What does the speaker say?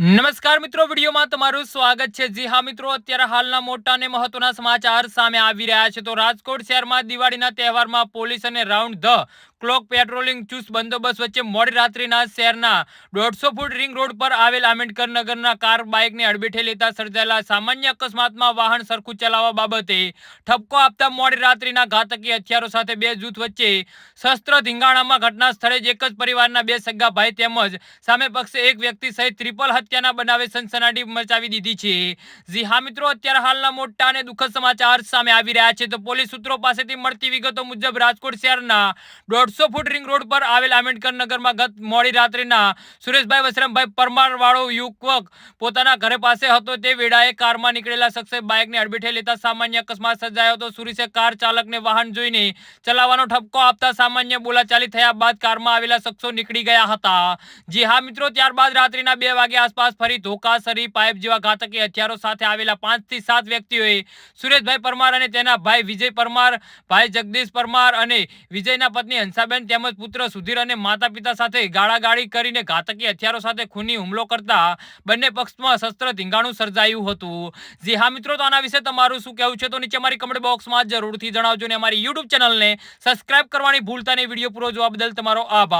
નમસ્કાર મિત્રો, વિડીયોમાં તમારું સ્વાગત છે. જી હા મિત્રો, અત્યારે હાલના મોટા અને મહત્વના સમાચાર સામે આવી રહ્યા છે. તો રાજકોટ શહેરમાં દિવાળીના તહેવારમાં પોલીસ અને રાઉન્ડ ધ ક્લોક પેટ્રોલિંગ ચુસ્ત બંદોબસ્ત વચ્ચે મોડી રાત્રિના શહેરના દોઢસો ફૂટ રિંગ રોડ પર આવેલ આંબેડકર નગરના કાર બાઇકને અડબેઠે લેતા સર્જાયેલા સામાન્ય અકસ્માતમાં વાહન સરખું ચલાવવા બાબતે ઠપકો આપતા મોડી રાત્રિના ઘાતકી હથિયારો સાથે બે જૂથ વચ્ચે શસ્ત્ર ધીંગાણામાં ઘટના સ્થળે જ એક જ પરિવારના બે સગા ભાઈ તેમજ સામે પક્ષે એક વ્યક્તિ સહિત ત્રિપલ હત્યાના બનાવે સનસનાટી મચાવી દીધી છે. જી હા મિત્રો, અત્યારે હાલના મોટા અને દુઃખદ સમાચાર સામે આવી રહ્યા છે. તો પોલીસ સૂત્રો પાસેથી મળતી વિગતો મુજબ રાજકોટ શહેરના દોઢસો ફૂટ રિંગ રોડ પર આવેલ આંબેડકર નગરમાં ગત મોડી રાત્રિના સુરેશભાઈ વસરામભાઈ પરમાર વાળો યુવક પોતાના ઘરે પાસે હતો. તે વેળાએ કારમાં નીકળેલા શખ્સે બાઇકને અડબેઠે લેતા સામાન્ય અકસ્માત સર્જાયો હતો. સુરેશે કાર ચાલકને વાહન જોઈને ચલાવવાનો ઠપકો આપતા સામાન્ય બોલાચાલી થયા બાદ કારમાં આવેલા શખ્સો નીકળી ગયા હતા. જી હા મિત્રો, ત્યારબાદ રાત્રિના બે વાગ્યા આસપાસ ફરી ધોકા સરી પાઇપ જેવા ઘાતકી હથિયારો સાથે આવેલા પાંચથી સાત વ્યક્તિઓએ સુરેશભાઈ પરમાર અને તેના ભાઈ વિજય પરમાર, ભાઈ જગદીશ પરમાર અને વિજયના પત્ની હંસાબેન તેમજ પુત્ર સુધીર અને માતા પિતા સાથે ગાળાગાળી કરીને ઘાતકી હથિયારો સાથે ખૂની હુમલો કરતા બંને પક્ષમાં શસ્ત્ર ધીંગાણું સર્જાયું હતું. જી હા મિત્રો, તો આના વિશે તમારું શું કહેવું છે? તો નીચે મારી કમેન્ટ બોક્સમાં જરૂરથી જણાવજો ને અમારી યુટ્યુબ ચેનલને સબસ્ક્રાઇબ કરવાની ભૂલતા નહીં. વીડિયો પૂરો જોવા બદલ તમારો આભાર.